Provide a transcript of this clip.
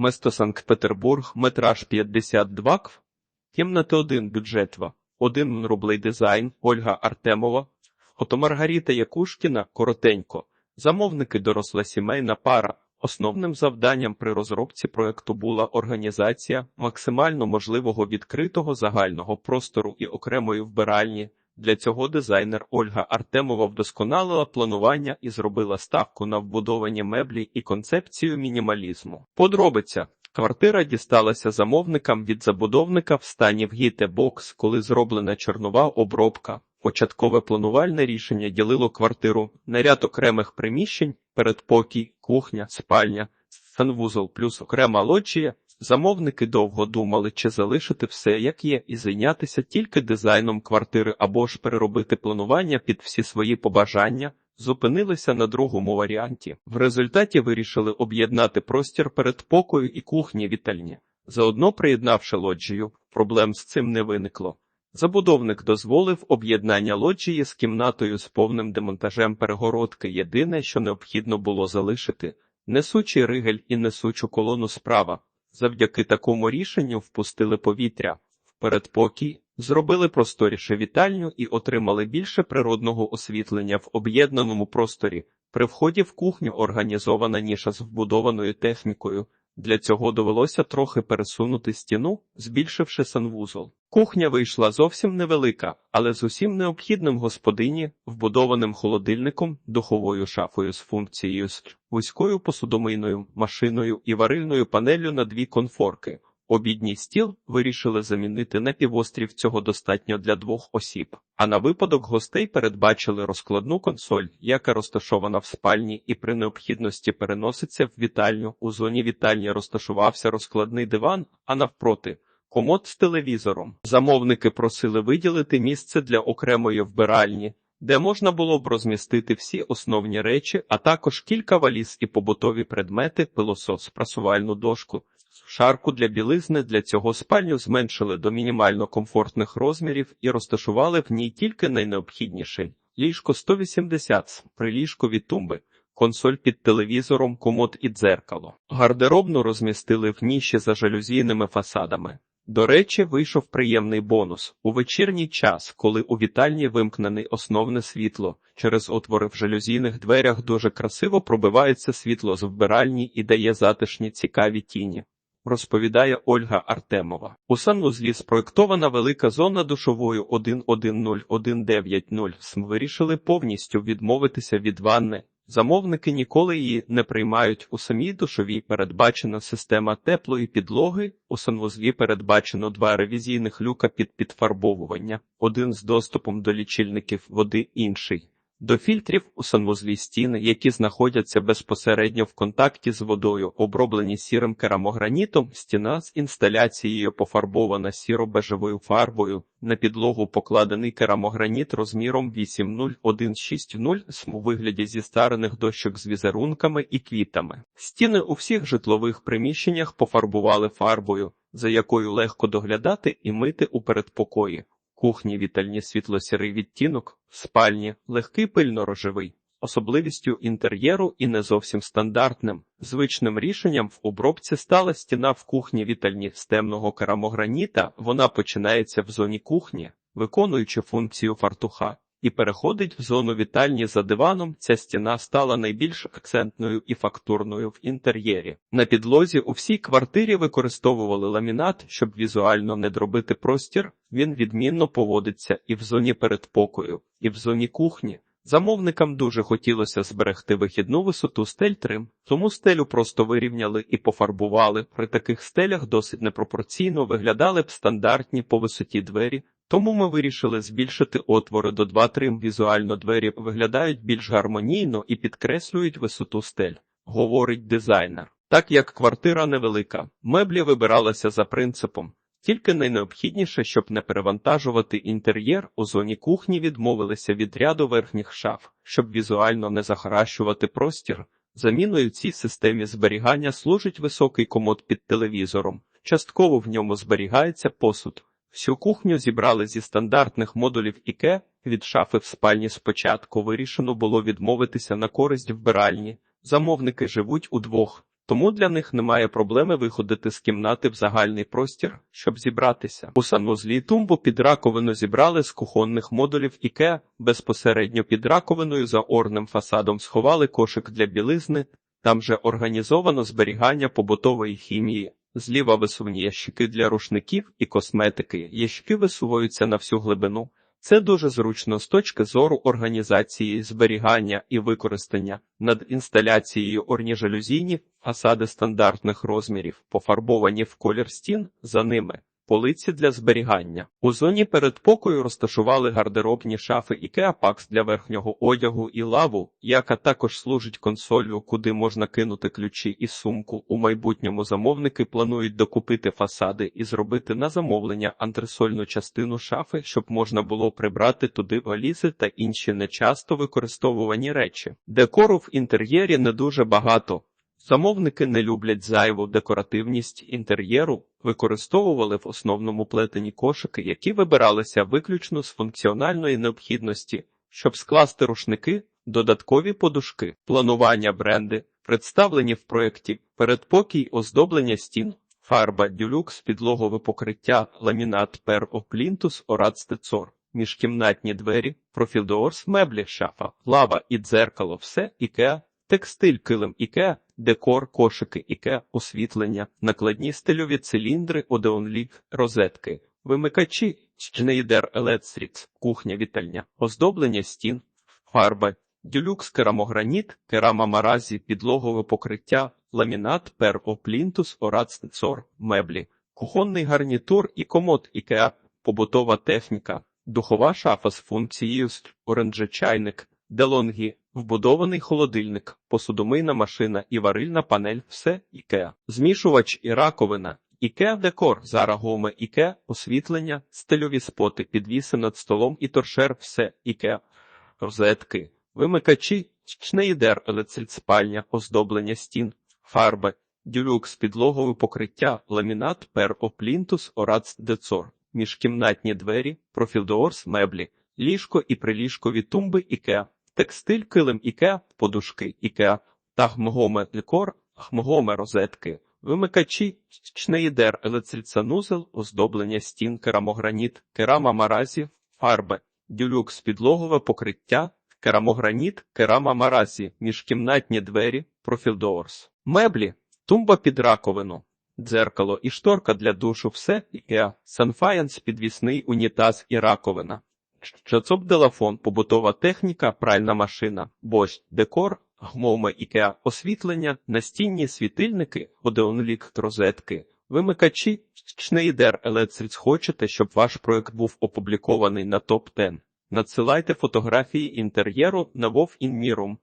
Место Санкт-Петербург, метраж 52 кв. Кімнати 1, бюджет 2. 1 рублей дизайн, Ольга Артемова. Фото Маргарита Якушкіна, коротенько. Замовники доросла сімейна пара. Основним завданням при розробці проекту була організація максимально можливого відкритого загального простору і окремої вбиральні. Для цього дизайнер Ольга Артемова вдосконалила планування і зробила ставку на вбудовані меблі і концепцію мінімалізму. Подробиця. Квартира дісталася замовникам від забудовника в стані вгіте бокс, коли зроблена чорнова обробка. Початкове планувальне рішення ділило квартиру на ряд окремих приміщень, передпокій, кухня, спальня, санвузол плюс окрема лоджія. Замовники довго думали, чи залишити все як є, і зайнятися тільки дизайном квартири або ж переробити планування під всі свої побажання. Зупинилися на другому варіанті. В результаті вирішили об'єднати простір передпокою і кухні вітальні. Заодно приєднавши лоджію, проблем з цим не виникло. Забудовник дозволив об'єднання лоджії з кімнатою з повним демонтажем перегородки. Єдине, що необхідно було залишити несучий ригель і несучу колону справа. Завдяки такому рішенню впустили повітря в передпокій, зробили просторіше вітальню і отримали більше природного освітлення в об'єднаному просторі. При вході в кухню організована ніша з вбудованою технікою. Для цього довелося трохи пересунути стіну, збільшивши санвузол. Кухня вийшла зовсім невелика, але з усім необхідним господині, вбудованим холодильником, духовою шафою з функцією з вузькою посудомийною машиною і варильною панелью на дві конфорки. Обідній стіл вирішили замінити на півострів цього достатньо для двох осіб. А на випадок гостей передбачили розкладну консоль, яка розташована в спальні і при необхідності переноситься в вітальню. У зоні вітальні розташувався розкладний диван, а навпроти комод з телевізором. Замовники просили виділити місце для окремої вбиральні, де можна було б розмістити всі основні речі, а також кілька валіз і побутові предмети, пилосос, прасувальну дошку. Шарку для білизни для цього спальню зменшили до мінімально комфортних розмірів і розташували в ній тільки найнеобхідніше ліжко 180 приліжкові тумби, консоль під телевізором, комод і дзеркало. Гардеробну розмістили в ніші за жалюзійними фасадами. До речі, вийшов приємний бонус. У вечірній час, коли у вітальні вимкнений основне світло, через отвори в жалюзійних дверях дуже красиво пробивається світло з вбиральні і дає затишні цікаві тіні. Розповідає Ольга Артемова. У санвузлі спроєктована велика зона душовою 1.1.0.1.9.0. СМ вирішили повністю відмовитися від ванни. Замовники ніколи її не приймають. У самій душовій передбачена система теплої підлоги. У санвузлі передбачено два ревізійних люка під підфарбовування, один з доступом до лічильників води, інший. До фільтрів у санвузлі стіни, які знаходяться безпосередньо в контакті з водою, оброблені сірим керамогранітом, стіна з інсталяцією пофарбована сіро-бежевою фарбою, на підлогу покладений керамограніт розміром 80160 у вигляді зістарених дощок з візерунками і квітами. Стіни у всіх житлових приміщеннях пофарбували фарбою, за якою легко доглядати і мити у передпокої кухні вітальні світло-сірий відтінок, спальні легкий пильно-рожевий. Особливістю інтер'єру і не зовсім стандартним. Звичним рішенням в обробці стала стіна в кухні вітальні з темного керамограніта. Вона починається в зоні кухні, виконуючи функцію фартуха, і переходить в зону вітальні за диваном. Ця стіна стала найбільш акцентною і фактурною в інтер'єрі. На підлозі у всій квартирі використовували ламінат, щоб візуально не дробити простір. Він відмінно поводиться і в зоні передпокою, і в зоні кухні. Замовникам дуже хотілося зберегти вихідну висоту стель трим, тому стелю просто вирівняли і пофарбували. При таких стелях досить непропорційно виглядали б стандартні по висоті двері, тому ми вирішили збільшити отвори до 2-3. Візуально двері виглядають більш гармонійно і підкреслюють висоту стель, говорить дизайнер. Так як квартира невелика, меблі вибиралися за принципом. Тільки найнеобхідніше, щоб не перевантажувати інтер'єр, у зоні кухні відмовилися від ряду верхніх шаф, щоб візуально не захаращувати простір. Заміною цій системі зберігання служить високий комод під телевізором. Частково в ньому зберігається посуд. Всю кухню зібрали зі стандартних модулів іке. Від шафи в спальні спочатку вирішено було відмовитися на користь вбиральні. Замовники живуть удвох. тому для них немає проблеми виходити з кімнати в загальний простір, щоб зібратися. У санвузлі тумбу під раковину зібрали з кухонних модулів IKEA, безпосередньо під раковиною за орним фасадом сховали кошик для білизни, там же організовано зберігання побутової хімії. Зліва висувні ящики для рушників і косметики. Ящики висуваються на всю глибину. Це дуже зручно з точки зору організації, зберігання і використання. Над інсталяцією орніжалюзійні фасади стандартних розмірів, пофарбовані в колір стін, за ними полиці для зберігання. У зоні передпокою розташували гардеробні шафи IKEA Pax для верхнього одягу і лаву, яка також служить консолью, куди можна кинути ключі і сумку. У майбутньому замовники планують докупити фасади і зробити на замовлення антресольну частину шафи, щоб можна було прибрати туди валізи та інші нечасто використовувані речі. Декору в інтер'єрі не дуже багато. Замовники не люблять зайву декоративність інтер'єру, використовували в основному плетені кошики, які вибиралися виключно з функціональної необхідності, щоб скласти рушники, додаткові подушки, планування бренди, представлені в проєкті, передпокій оздоблення стін, фарба дюлюкс, підлогове покриття, ламінат пер оплінтус, орацтецор. Міжкімнатні двері, профілдоорс, меблі, шафа, лава і дзеркало, все ікеа, текстиль, килим ікеа, декор, кошики іке, освітлення, накладні стильові циліндри, одеонлік, розетки, вимикачі, Schneider Electric, кухня вітальня, оздоблення стін, фарба, дюлюкс, керамограніт, керама маразі, підлогове покриття, ламінат, перо, плінтус, орацтецор, меблі, кухонний гарнітур і комод ікеа, побутова техніка, духова шафа з функцією оранжечайник, делонгі, Вбудований холодильник, посудомийна машина і варильна панель все Ікеа. Змішувач і раковина. Ікеа декор, зарагоми Ікеа, освітлення, стильові споти, підвіси над столом і торшер все Ікеа. Розетки, вимикачі, шнейдер, елецельцпальня, оздоблення стін, фарби, дюлюкс, підлогове покриття, ламінат, перо, плінтус, орац, децор, міжкімнатні двері, профілдоорс, меблі, ліжко і приліжкові тумби Ікеа. Текстиль, килим Ікеа, подушки Ікеа та гмгоме лікор, гмгоме розетки, вимикачі, шнейдер, елецельцанузел, оздоблення стін, керамограніт, керама маразі, фарби, дюлюкс, підлогове покриття, керамограніт, керама маразі, міжкімнатні двері, профілдоорс, меблі, тумба під раковину. Дзеркало і шторка для душу все Ікеа, санфаянс, підвісний унітаз і раковина. Шацоп телефон, побутова техніка, пральна машина, борщ, декор, гмоме Ікеа, освітлення, настінні світильники, одеонлік, розетки, вимикачі, шнейдер Electric. Хочете, щоб ваш проект був опублікований на топ 10 Надсилайте фотографії інтер'єру на Вов Інмірум.